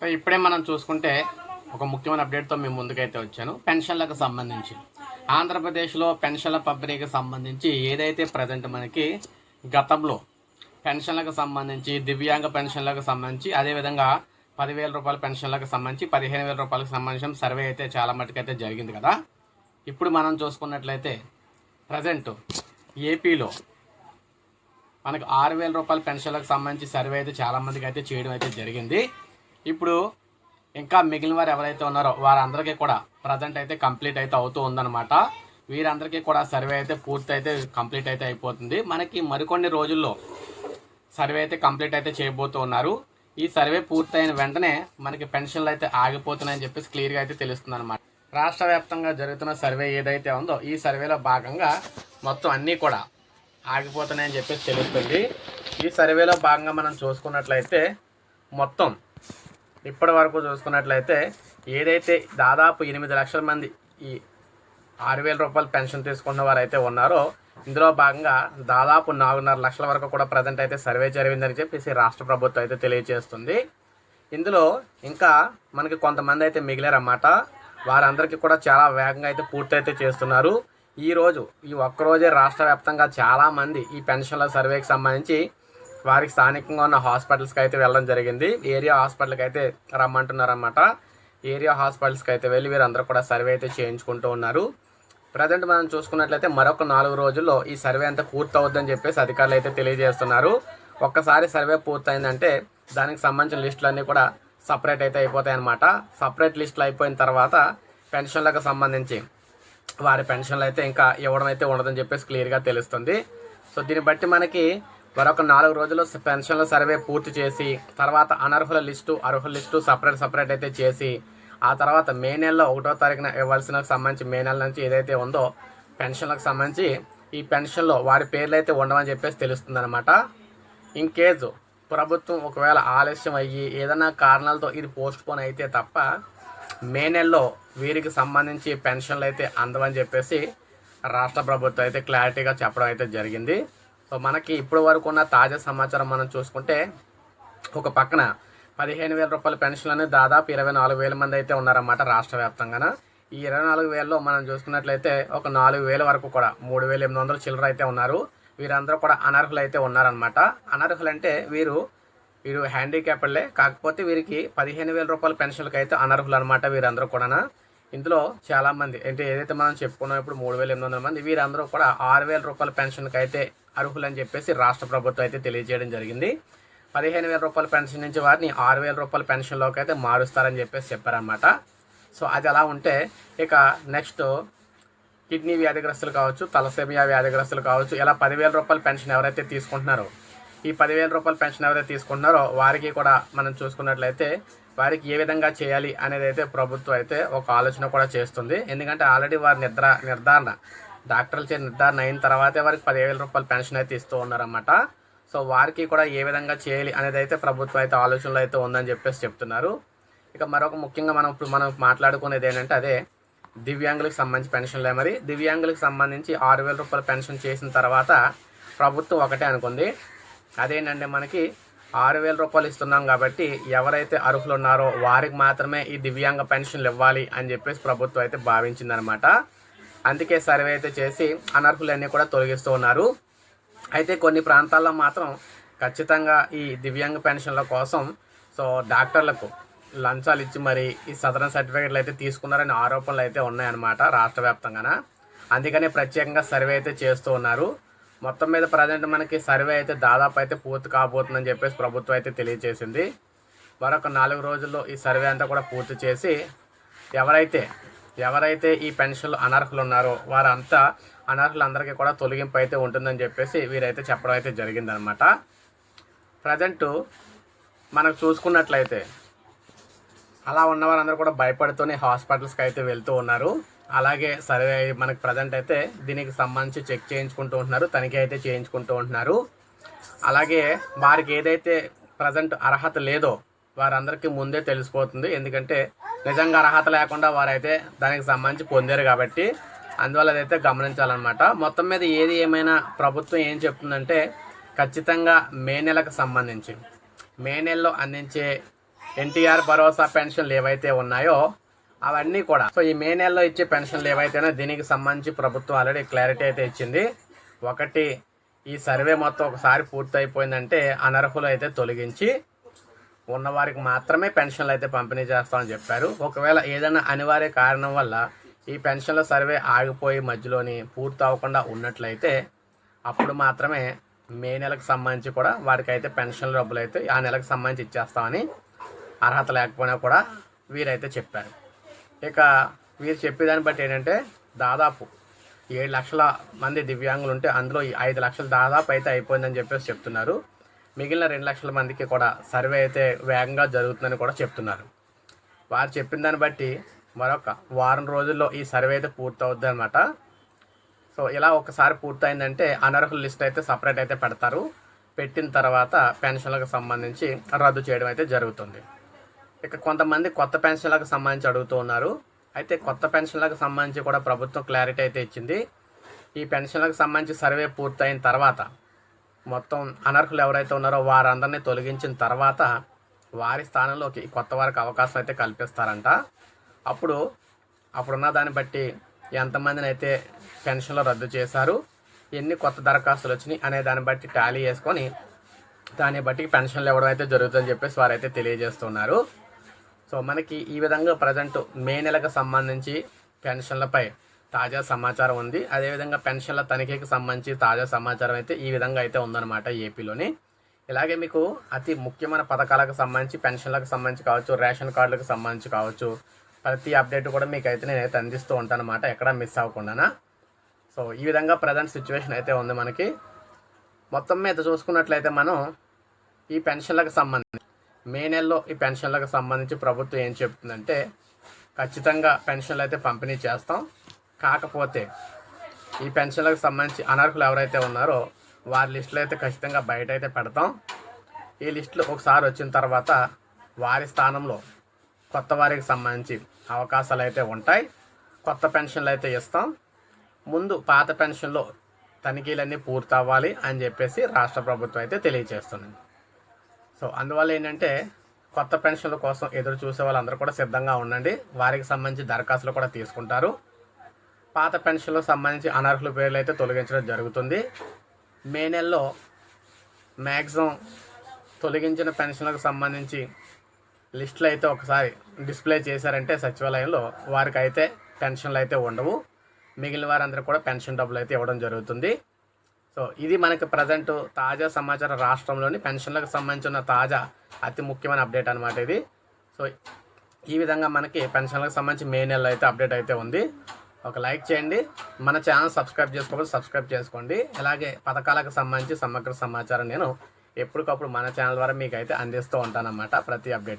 So ఇప్పుడే మనం చూసుకుంటే ఒక ముఖ్యమైన అప్డేట్తో మేము ముందుకైతే వచ్చాను. పెన్షన్లకు సంబంధించి. ఆంధ్రప్రదేశ్లో పెన్షన్ల పంపిణీకి సంబంధించి ఏదైతే ప్రజెంట్ మనకి గతంలో పెన్షన్లకు సంబంధించి దివ్యాంగ పెన్షన్లకు సంబంధించి అదేవిధంగా పదివేల రూపాయల పెన్షన్లకు సంబంధించి పదిహేను వేల రూపాయలకు సంబంధించిన సర్వే అయితే చాలా మటుకైతే జరిగింది కదా. ఇప్పుడు మనం చూసుకున్నట్లయితే ప్రజెంట్ ఏపీలో మనకు ఆరు వేల రూపాయల పెన్షన్లకు సంబంధించి సర్వే అయితే చాలా మందికి అయితే చేయడం అయితే జరిగింది. ఇప్పుడు ఇంకా మిగిలిన వారు ఎవరైతే ఉన్నారో వారందరికీ కూడా ప్రజెంట్ అయితే కంప్లీట్ అయితే అవుతూ ఉందన్నమాట. వీరందరికీ కూడా సర్వే అయితే పూర్తి అయితే కంప్లీట్ అయితే అయిపోతుంది. మనకి మరికొన్ని రోజుల్లో సర్వే అయితే కంప్లీట్ అయితే చేయబోతూ ఉన్నారు. ఈ సర్వే పూర్తయిన వెంటనే మనకి పెన్షన్లు అయితే ఆగిపోతున్నాయని చెప్పేసి క్లియర్గా అయితే తెలుస్తుంది అనమాట రాష్ట్ర వ్యాప్తంగా జరుగుతున్న సర్వే ఏదైతే ఉందో ఈ సర్వేలో భాగంగా మొత్తం అన్నీ కూడా ఆగిపోతున్నాయని చెప్పేసి తెలుస్తుంది. ఈ సర్వేలో భాగంగా మనం చూసుకున్నట్లయితే మొత్తం ఇప్పటి వరకు చూసుకున్నట్లయితే ఏదైతే దాదాపు ఎనిమిది లక్షల మంది ఈ ఆరు వేల రూపాయలు పెన్షన్ తీసుకున్న వారు అయితే ఉన్నారో ఇందులో భాగంగా దాదాపు నాలుగున్నర లక్షల వరకు కూడా ప్రజెంట్ అయితే సర్వే జరిగిందని చెప్పేసి రాష్ట్ర ప్రభుత్వం అయితే తెలియజేస్తుంది. ఇందులో ఇంకా మనకి కొంతమంది అయితే మిగిలారన్నమాట. వారందరికీ కూడా చాలా వేగంగా అయితే పూర్తి అయితే చేస్తున్నారు. ఈ రోజు ఈ ఒక్కరోజే రాష్ట్ర వ్యాప్తంగా చాలామంది ఈ పెన్షన్ల సర్వేకి సంబంధించి వారికి స్థానికంగా ఉన్న హాస్పిటల్స్కి అయితే వెళ్ళడం జరిగింది. ఏరియా హాస్పిటల్కి అయితే రమ్మంటున్నారన్నమాట. ఏరియా హాస్పిటల్స్కి అయితే వెళ్ళి వీరందరూ కూడా సర్వే అయితే చేయించుకుంటూ ఉన్నారు. ప్రజెంట్ మనం చూసుకున్నట్లయితే మరొక నాలుగు రోజుల్లో ఈ సర్వే అంతా పూర్తవుద్దని చెప్పేసి అధికారులు అయితే తెలియజేస్తున్నారు. ఒక్కసారి సర్వే పూర్తయిందంటే దానికి సంబంధించిన లిస్టులన్నీ కూడా సపరేట్ అయితే అయిపోతాయన్నమాట. సపరేట్ లిస్టులు అయిపోయిన తర్వాత పెన్షన్లకు సంబంధించి వారి పెన్షన్లు అయితే ఇంకా ఇవ్వడం అయితే ఉండదని చెప్పేసి క్లియర్గా తెలుస్తుంది. సో దీన్ని బట్టి మనకి మరొక నాలుగు రోజుల్లో పెన్షన్ల సర్వే పూర్తి చేసి తర్వాత అనర్హుల లిస్టు అర్హుల లిస్టు సపరేట్ సపరేట్ అయితే చేసి ఆ తర్వాత మే నెలలో ఒకటో తారీఖున ఇవ్వాల్సిన సంబంధించి మే నెల నుంచి ఏదైతే ఉందో పెన్షన్లకు సంబంధించి ఈ పెన్షన్లో వారి పేర్లు అయితే ఉండవని చెప్పేసి తెలుస్తుంది అనమాట ఇన్ కేసు ప్రభుత్వం ఒకవేళ ఆలస్యం అయ్యి ఏదైనా కారణాలతో ఇది పోస్ట్ పోన్ అయితే తప్ప మే నెలలో వీరికి సంబంధించి పెన్షన్లు అయితే అందవని చెప్పేసి రాష్ట్ర ప్రభుత్వం అయితే క్లారిటీగా చెప్పడం అయితే జరిగింది. సో మనకి ఇప్పటి వరకు ఉన్న తాజా సమాచారం మనం చూసుకుంటే ఒక పక్కన పదిహేను వేల రూపాయల పెన్షన్ అనేది దాదాపు ఇరవై నాలుగు వేల మంది అయితే ఉన్నారన్నమాట రాష్ట్ర వ్యాప్తంగాన. ఈ ఇరవై నాలుగు వేలలో మనం చూసుకున్నట్లయితే ఒక నాలుగు వేల వరకు కూడా మూడు వేల ఎనిమిది వందల చిల్లర అయితే ఉన్నారు. వీరందరూ కూడా అనర్హులు అయితే ఉన్నారనమాట అనర్హులు అంటే వీరు వీరు హ్యాండిక్యాప్డ్లే కాకపోతే వీరికి పదిహేను వేల రూపాయల పెన్షన్లకు అయితే అనర్హులు అనమాట వీరందరూ కూడా ఇందులో చాలా మంది అంటే ఏదైతే మనం చెప్పుకున్నాం ఇప్పుడు మూడు వేల ఎనిమిది వందల మంది వీరందరూ కూడా ఆరు వేల రూపాయల పెన్షన్కి అయితే అర్హులని చెప్పేసి రాష్ట్ర ప్రభుత్వం అయితే తెలియజేయడం జరిగింది. పదిహేను వేల రూపాయల పెన్షన్ నుంచి వారిని ఆరు వేల రూపాయల పెన్షన్లోకి అయితే మారుస్తారని చెప్పేసి చెప్పారనమాట సో అది అలా ఉంటే ఇక నెక్స్ట్ కిడ్నీ వ్యాధిగ్రస్తులు కావచ్చు తలసేమియా వ్యాధిగ్రస్తులు కావచ్చు ఇలా పదివేల రూపాయల పెన్షన్ ఎవరైతే తీసుకుంటున్నారో ఈ పదివేల రూపాయల పెన్షన్ ఎవరైతే తీసుకుంటున్నారో వారికి కూడా మనం చూసుకున్నట్లయితే వారికి ఏ విధంగా చేయాలి అనేది అయితే ప్రభుత్వం అయితే ఒక ఆలోచన కూడా చేస్తుంది. ఎందుకంటే ఆల్రెడీ వారి నిద్ర నిర్ధారణ డాక్టర్ల చే నిర్ధారణ అయిన తర్వాతే వారికి పదివేల రూపాయల పెన్షన్ అయితే ఇస్తూ ఉన్నారన్నమాట. సో వారికి కూడా ఏ విధంగా చేయాలి అనేది అయితే ప్రభుత్వం అయితే ఆలోచనలో అయితే ఉందని చెప్పేసి చెప్తున్నారు. ఇక మరొక ముఖ్యంగా మనం ఇప్పుడు మనం మాట్లాడుకునేది ఏంటంటే అదే దివ్యాంగులకు సంబంధించి పెన్షన్లే మరి దివ్యాంగులకు సంబంధించి ఆరు వేల రూపాయల పెన్షన్ చేసిన తర్వాత ప్రభుత్వం ఒకటే అనుకుంది. అదేంటంటే మనకి ఆరు వేల రూపాయలు ఇస్తున్నాం కాబట్టి ఎవరైతే అర్హులు ఉన్నారో వారికి మాత్రమే ఈ దివ్యాంగ పెన్షన్లు ఇవ్వాలి అని చెప్పేసి ప్రభుత్వం అయితే భావించిందనమాట. అందుకే సర్వే అయితే చేసి అనర్హులన్నీ కూడా తొలగిస్తూ ఉన్నారు. అయితే కొన్ని ప్రాంతాల్లో మాత్రం ఖచ్చితంగా ఈ దివ్యాంగ పెన్షన్ల కోసం సో డాక్టర్లకు లంచాలు ఇచ్చి మరి ఈ సదరన్ సర్టిఫికేట్లు అయితే తీసుకున్నారని ఆరోపణలు అయితే ఉన్నాయన్నమాట రాష్ట్ర వ్యాప్తంగాన. అందుకనే ప్రత్యేకంగా సర్వే అయితే చేస్తూ ఉన్నారు. మొత్తం మీద ప్రజెంట్ మనకి సర్వే అయితే దాదాపు అయితే పూర్తి కాబోతుందని చెప్పేసి ప్రభుత్వం అయితే తెలియజేసింది మరొక నాలుగు రోజుల్లో ఈ సర్వే అంతా కూడా పూర్తి చేసి ఎవరైతే ఎవరైతే ఈ పెన్షన్లు అనర్హులు ఉన్నారో వారంతా అనర్హులందరికీ కూడా తొలగింపు అయితే ఉంటుందని చెప్పేసి వీరైతే చెప్పడం అయితే జరిగిందనమాట ప్రజెంట్ మనకు చూసుకున్నట్లయితే అలా ఉన్నవారందరూ కూడా భయపడుతూనే హాస్పిటల్స్కి అయితే వెళ్తూ ఉన్నారు. అలాగే సర్వే మనకు ప్రజెంట్ అయితే దీనికి సంబంధించి చెక్ చేయించుకుంటూ ఉంటున్నారు. తనిఖీ అయితే చేయించుకుంటూ ఉంటున్నారు. అలాగే వారికి ఏదైతే ప్రజెంట్ అర్హత లేదో వారందరికీ ముందే తెలిసిపోతుంది. ఎందుకంటే నిజంగా అర్హత లేకుండా వారైతే దానికి సంబంధించి పొందారు కాబట్టి అందువల్ల అదైతే గమనించాలన్నమాట. మొత్తం మీద ఏది ఏమైనా ప్రభుత్వం ఏం చెప్తుందంటే ఖచ్చితంగా మే నెలకు సంబంధించి మే నెలలో అందించే ఎన్టీఆర్ భరోసా పెన్షన్లు ఏవైతే ఉన్నాయో అవన్నీ కూడా. సో ఈ మే నెలలో ఇచ్చే పెన్షన్లు ఏవైతేనో దీనికి సంబంధించి ప్రభుత్వం ఆల్రెడీ క్లారిటీ అయితే ఇచ్చింది. ఒకటి ఈ సర్వే మొత్తం ఒకసారి పూర్తి అయిపోయిందంటే అనర్హులు అయితే తొలగించి ఉన్నవారికి మాత్రమే పెన్షన్లు అయితే పంపిణీ చేస్తామని చెప్పారు. ఒకవేళ ఏదైనా అనివార్య కారణం వల్ల ఈ పెన్షన్ల సర్వే ఆగిపోయి మధ్యలోని పూర్తి అవ్వకుండా ఉన్నట్లయితే అప్పుడు మాత్రమే మే నెలకు సంబంధించి కూడా వారికి అయితే పెన్షన్ డబ్బులు అయితే ఆ నెలకు సంబంధించి ఇచ్చేస్తామని అర్హత లేకపోయినా కూడా వీరైతే చెప్పారు. ఇక వీరు చెప్పేదాన్ని బట్టి ఏంటంటే దాదాపు ఏడు లక్షల మంది దివ్యాంగులు ఉంటే అందులో ఈ ఐదు లక్షలు దాదాపు అయితే అయిపోయిందని చెప్పేసి చెప్తున్నారు. మిగిలిన రెండు లక్షల మందికి కూడా సర్వే అయితే వేగంగా జరుగుతుందని కూడా చెప్తున్నారు. వారు చెప్పిన దాన్ని బట్టి మరొక వారం రోజుల్లో ఈ సర్వే అయితే పూర్తవుద్ది అనమాట సో ఇలా ఒకసారి పూర్తయిందంటే అనర్హుల లిస్ట్ అయితే సపరేట్ అయితే పెడతారు. పెట్టిన తర్వాత పెన్షన్లకు సంబంధించి రద్దు చేయడం అయితే జరుగుతుంది. ఇక కొంతమంది కొత్త పెన్షన్లకు సంబంధించి అడుగుతూ ఉన్నారు. అయితే కొత్త పెన్షన్లకు సంబంధించి కూడా ప్రభుత్వం క్లారిటీ అయితే ఇచ్చింది. ఈ పెన్షన్లకు సంబంధించి సర్వే పూర్తయిన తర్వాత మొత్తం అనర్హులు ఎవరైతే ఉన్నారో వారందరినీ తొలగించిన తర్వాత వారి స్థానంలోకి కొత్త వారికి అవకాశం అయితే కల్పిస్తారంట. అప్పుడు అప్పుడున్న దాన్ని బట్టి ఎంతమందిని అయితే పెన్షన్లు రద్దు చేశారు ఎన్ని కొత్త దరఖాస్తులు వచ్చినాయి అనే దాన్ని బట్టి టాలీ చేసుకొని దాన్ని బట్టి పెన్షన్లు ఇవ్వడం అయితే జరుగుతుందని చెప్పేసి వారైతే తెలియజేస్తున్నారు. సో మనకి ఈ విధంగా ప్రజెంట్ మే నెలకు సంబంధించి పెన్షన్లపై తాజా సమాచారం ఉంది. అదేవిధంగా పెన్షన్ల తనిఖీకి సంబంధించి తాజా సమాచారం అయితే ఈ విధంగా అయితే ఉందన్నమాట ఏపీలోని. ఇలాగే మీకు అతి ముఖ్యమైన పథకాలకు సంబంధించి పెన్షన్లకు సంబంధించి కావచ్చు రేషన్ కార్డులకు సంబంధించి కావచ్చు ప్రతి అప్డేట్ కూడా మీకు అయితే నేనైతే అందిస్తూ ఉంటాను అనమాట ఎక్కడ మిస్ అవ్వకుండా సో ఈ విధంగా ప్రజెంట్ సిచ్యువేషన్ అయితే ఉంది మనకి. మొత్తం మీద చూసుకున్నట్లయితే మనం ఈ పెన్షన్లకు సంబంధించి మే నెలలో ఈ పెన్షన్లకు సంబంధించి ప్రభుత్వం ఏం చెప్తుందంటే ఖచ్చితంగా పెన్షన్లు అయితే పంపిణీ చేస్తాం. కాకపోతే ఈ పెన్షన్లకు సంబంధించి అనర్హులు ఎవరైతే ఉన్నారో వారి లిస్టులో అయితే ఖచ్చితంగా బయట అయితే పెడతాం. ఈ లిస్టులు ఒకసారి వచ్చిన తర్వాత వారి స్థానంలో కొత్త వారికి సంబంధించి అవకాశాలు అయితే ఉంటాయి. కొత్త పెన్షన్లు అయితే ఇస్తాం. ముందు పాత పెన్షన్లో తనిఖీలన్నీ పూర్తి అవ్వాలి అని చెప్పేసి రాష్ట్ర ప్రభుత్వం అయితే తెలియజేస్తుంది. సో అందువల్ల ఏంటంటే కొత్త పెన్షన్ల కోసం ఎదురు చూసే వాళ్ళందరూ కూడా సిద్ధంగా ఉండండి. వారికి సంబంధించి దరఖాస్తులు కూడా తీసుకుంటారు. పాత పెన్షన్లకు సంబంధించి అనర్హుల పేర్లు అయితే తొలగించడం జరుగుతుంది. మే నెలలో మ్యాక్సిమం తొలగించిన పెన్షన్లకు సంబంధించి లిస్టులు అయితే ఒకసారి డిస్ప్లే చేశారంటే సచివాలయంలో వారికి అయితే పెన్షన్లు అయితే ఉండవు. మిగిలిన వారందరూ కూడా పెన్షన్ డబ్బులు అయితే ఇవ్వడం జరుగుతుంది. సో ఇది మనకి ప్రజెంట్ తాజా సమాచారం రాష్ట్రంలోని పెన్షన్లకు సంబంధించిన తాజా అతి ముఖ్యమైన అప్డేట్ అనమాట ఇది. సో ఈ విధంగా మనకి పెన్షన్లకు సంబంధించి మే నెలలో అయితే అప్డేట్ అయితే ఉంది. ఒక లైక్ చేయండి. మన ఛానల్ సబ్స్క్రైబ్ చేసుకోవాలి సబ్స్క్రైబ్ చేసుకోండి. అలాగే పథకాలకు సంబంధించి సమగ్ర సమాచారం నేను ఎప్పటికప్పుడు మన ఛానల్ ద్వారా మీకు అయితే అందిస్తూ ఉంటానన్నమాట ప్రతి అప్డేట్.